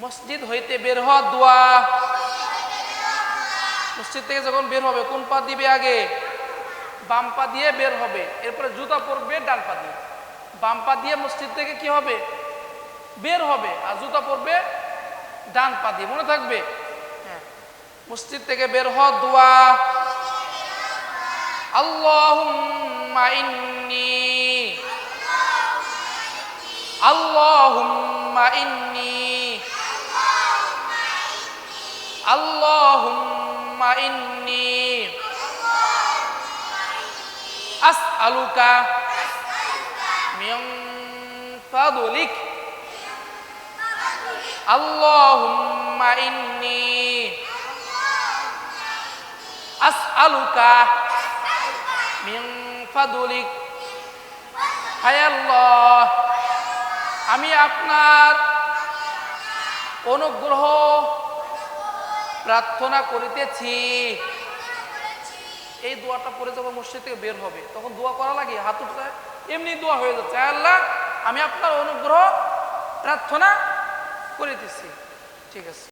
মসজিদ হইতে বের হওয়া দোয়া। মসজিদ থেকে যখন বের হবে, কোন পা দিবে আগে? বাম পা দিয়ে বের হবে। এরপরে জুতা পরবে, ডান পা দিয়ে। বাম পা দিয়ে মসজিদ থেকে কি হবে? বের হবে। আর জুতা পরবে, ডান পা দিয়ে। মনে থাকবে? হ্যাঁ। মসজিদ থেকে বের হওয়া দোয়া। আল্লাহুম্মা ইন্নী। আল্লাহুম্মা ইন্নী। আল্লাহুম্মা ইন্নী আসআলুকা মিন ফাদলিক আল্লাহুম্মা ইন্নী আসআলুকা মিন ফাদলিক হায় আল্লাহ আমি আপনার অনুগ্রহ প্রার্থনা করিতেছি। এই দোয়াটা পরে যখন মসজিদ থেকে বের হবে তখন দোয়া করা লাগে হাত উঠতে এমনি দোয়া হয়ে যাচ্ছে। আল্লাহ আমি আপনার অনুগ্রহ প্রার্থনা করিতেছি। ঠিক আছে।